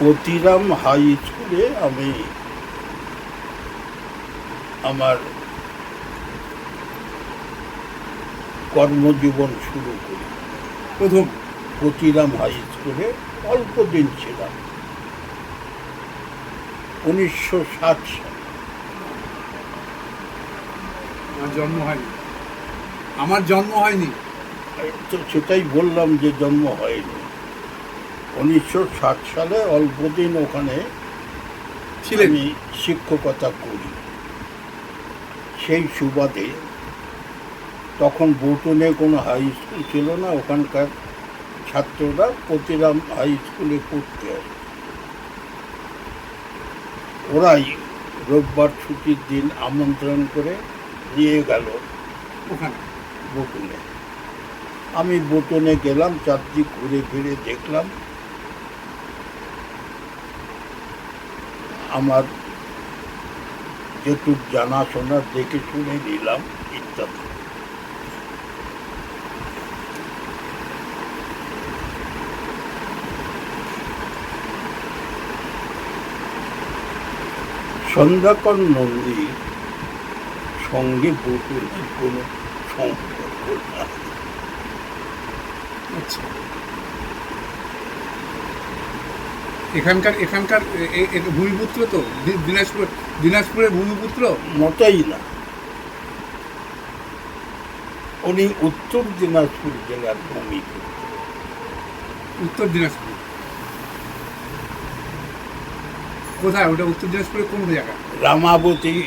Patiram high স্কুলে আমি আমার কর্মজীবন শুরু করি। প্রথম পতিরাম হাই স্কুলে অল্প দিন ছিলাম। উনিশশো ষাট সালে। আমার জন্ম হয়নি। আমার জন্ম হয়নি। তো সেটাই বললাম যে জন্ম হয়নি। উনিশশো ষাট সালে অল্প দিন ওখানে ছিলেন। আমি শিক্ষকতা করি। সেই সুবাদে তখন বোটনে কোনো হাই স্কুল ছিল না ওখানকার ছাত্ররা প্রতিরাম হাই স্কুলে পড়তে আসে। ওরাই রোববার ছুটির দিন আমন্ত্রণ করে নিয়ে গেল ওখানে বোটনে। আমি বোটনে গেলাম চারদিক ঘুরে ফিরে দেখলাম। আমার যেটুক জানাশোনা দেখে শুনে নিলাম, ইত্যাদি। সন্ধ্যাকর নন্দী সঙ্গে বটুনের কোনো সম্পর্ক না আচ্ছা। এখানকার এখানকার ভূমিপুত্র তো? দিনাজপুর দিনাজপুরের ভূমিপুত্র? মোটেই না। উনি উত্তর দিনাজপুর জেলার ভূমিপুত্র। উত্তর দিনাজপুর। কোথায়? ওটা উত্তর দিনাজপুরের কোন জায়গা? রামাবতী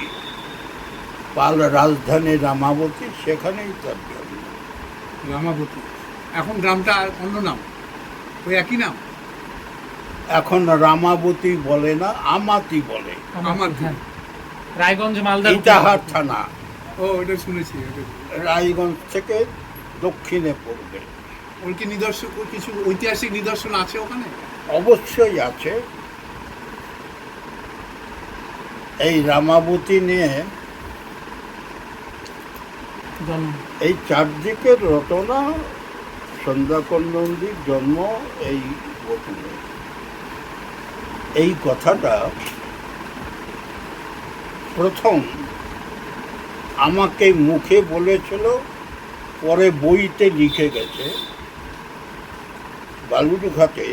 পাল রাজধানী রামাবতী সেখানেই তার জন্ম। রামাবতী। এখন গ্রামটা আর অন্য নাম? ওই একই নাম? এখন রামাবতী বলে না আমাতি বলে। আমার হ্যাঁ। রায়গঞ্জ মালদা ইটাহার থানা। ও ওটা শুনেছি রায়গঞ্জ থেকে দক্ষিণে পড়বে। ওর কি নিদর্শন কিছু ঐতিহাসিক নিদর্শন আছে ওখানে? অবশ্যই আছে। এই রামাবতী নিয়ে এই চারদিকের রচনা সন্ধ্যাকর নন্দীর জন্ম এই বটুলে এই কথাটা প্রথম আমাকে মুখে বলেছিল, পরে বইতে লিখে গেছে। বালুরঘাটে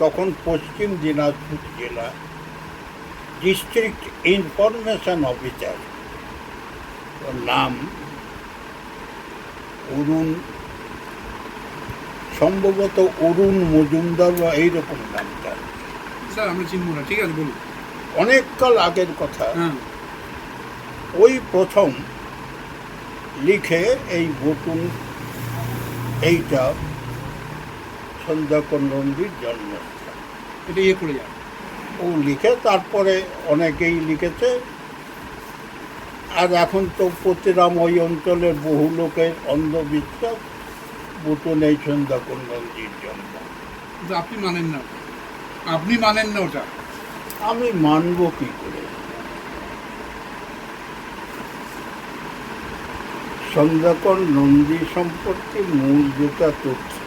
তখন পশ্চিম দিনাজপুর জেলা ডিস্ট্রিক্ট ইনফরমেশন অফিসার নাম অরুণ, সম্ভবত অরুণ মজুমদার বা এইরকম নামটা। স্যার আমরা চিনবো না। ঠিক আছে বলুন। অনেককাল আগের কথা। হ্যাঁ। ওই প্রথম লিখে এই বটুন এইটা সন্ধ্যাকর নন্দীর জন্মস্থান। এটা ইয়ে করে যান। ও লিখে তারপরে অনেকেই লিখেছে। আর এখন তো প্রতিরাম ওই অঞ্চলের বহু লোকের অন্ধবিশ্বাস বুটন এই সন্ধ্যাকর নন্দীর জন্ম। আপনি মানেন না। আপনি মানেন না ওটা। আমি মানব কি করে? সন্ধ্যাকর নন্দী সম্পর্কে মূল যেটা তথ্য।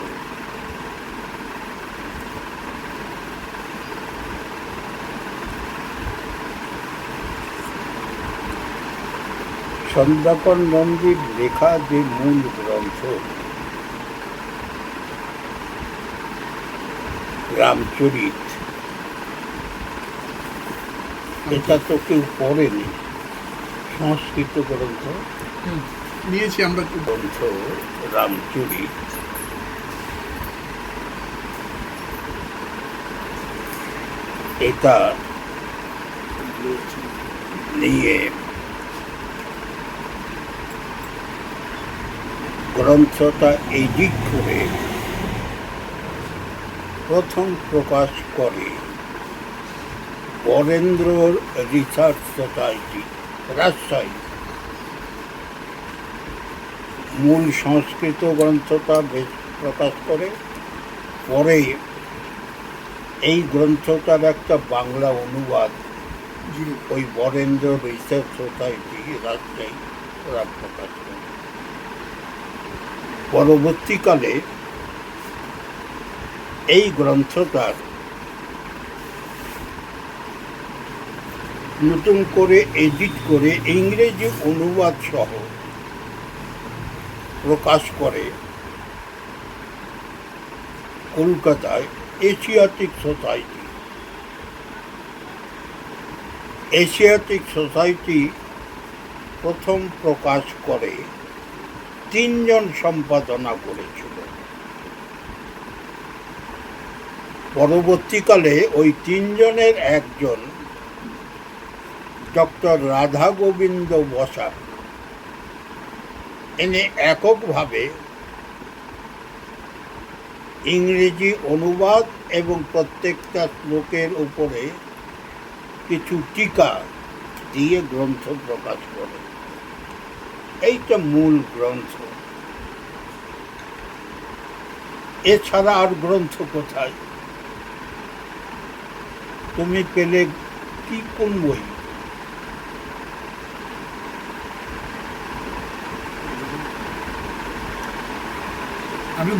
সন্ধ্যাকর নন্দীর লেখা যে মূল গ্রন্থ রামচরিত এটা তো কেউ পড়েনি। সংস্কৃত গ্রন্থ। নিয়েছি আমরা। গ্রন্থ রামচরিত এটা নিয়ে গ্রন্থটা এডিট করে প্রথম প্রকাশ করে। Varendra research society, Rajshahi. মূল সংস্কৃত গ্রন্থটা বেশ প্রকাশ করে। পরে এই গ্রন্থটার একটা বাংলা অনুবাদ ওই বরেন্দ্র রিসার্চ সোসাইটি, রাজশাহী, ওরা প্রকাশ করে। পরবর্তীকালে এই গ্রন্থটার। নতুন করে এডিট করে ইংরেজি অনুবাদ সহ প্রকাশ করে। কলকাতায় এশিয়াটিক সোসাইটি। এশিয়াটিক সোসাইটি প্রথম প্রকাশ করে। তিনজন সম্পাদনা করেছিল পরবর্তীকালে ওই তিনজনের একজন ডক্টর রাধা গোবিন্দ বসা এনে এককভাবে ইংরেজি অনুবাদ এবং প্রত্যেকটা শ্লোকের উপরে কিছু টিকা দিয়ে গ্রন্থ প্রকাশ করে। এইটা মূল গ্রন্থ। এছাড়া আর গ্রন্থ কোথায়? তুমি পেলে কি কোন বই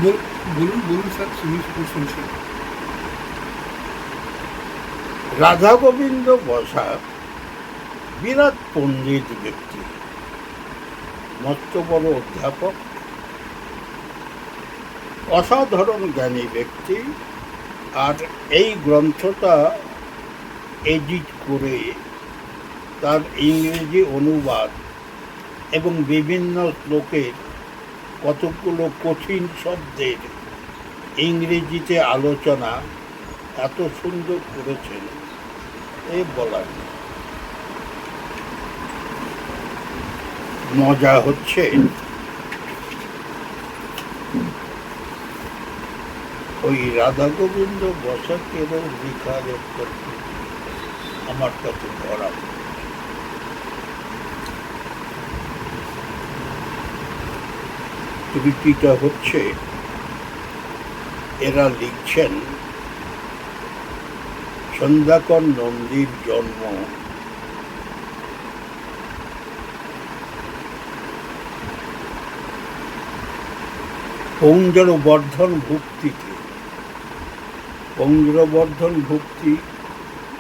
বল- বলুন বলুন স্যার শুনি শুনছি। রাধা গোবিন্দ বসা বিরাট পণ্ডিত ব্যক্তি মস্ত বড় অধ্যাপক অসাধারণ জ্ঞানী ব্যক্তি আর এই গ্রন্থটা এডিট করে তার ইংরেজি অনুবাদ এবং বিভিন্ন শ্লোকের কতগুলো কঠিন শব্দের ইংরেজিতে আলোচনা এত সুন্দর করেছেন এ বলার মজা হচ্ছে। ওই রাধা গোবিন্দ বসাকেরও লেখার একটা আমার কাছে ধরা। ত্রুটিটা হচ্ছে এরা লিখছেন সন্ধ্যাকর নন্দীর জন্ম পৌঞ্জরবর্ধন ভুক্তিতে পৌঞ্জরবর্ধন ভুক্তি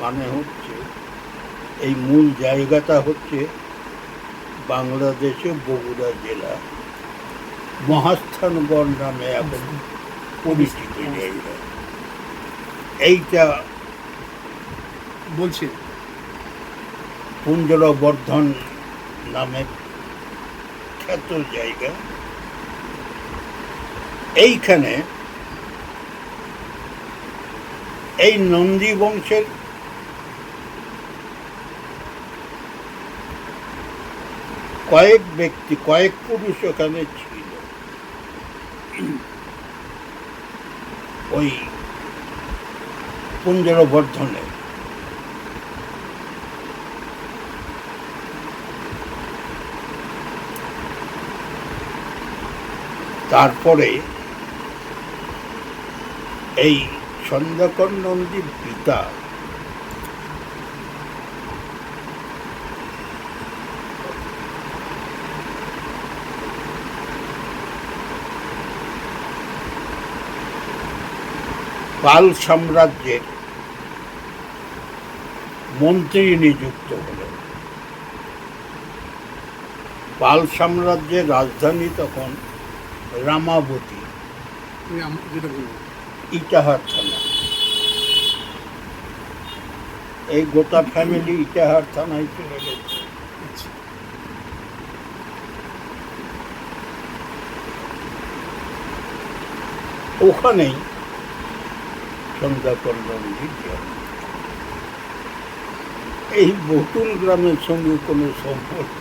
মানে হচ্ছে, এই মূল জায়গাটা হচ্ছে বাংলাদেশে বগুড়া জেলা। মহাস্থানগড় নামে এখন পরিচিত জায়গা। এইটা বলছি কুঞ্জলবর্ধন নামে খ্যাত জায়গা। এইখানে এই নন্দী বংশের কয়েক ব্যক্তি কয়েক পুরুষ ওখানে ছিল। ওই কুঞ্জলবর্ধনে তারপরে এই সন্ধ্যাকর নন্দীর পিতা পাল সাম্রাজ্যের মন্ত্রী নিযুক্ত হলেন। পাল সাম্রাজ্যের রাজধানী তখন রামাবতী। ইটাহার থানা এই গোটা ফ্যামিলি ইটাহার থানায় চলে গেছে। আচ্ছা। ওখানেই সন্ধ্যাকর নন্দীর জন্ম এই বতুল গ্রামের সঙ্গে কোনো সম্পর্ক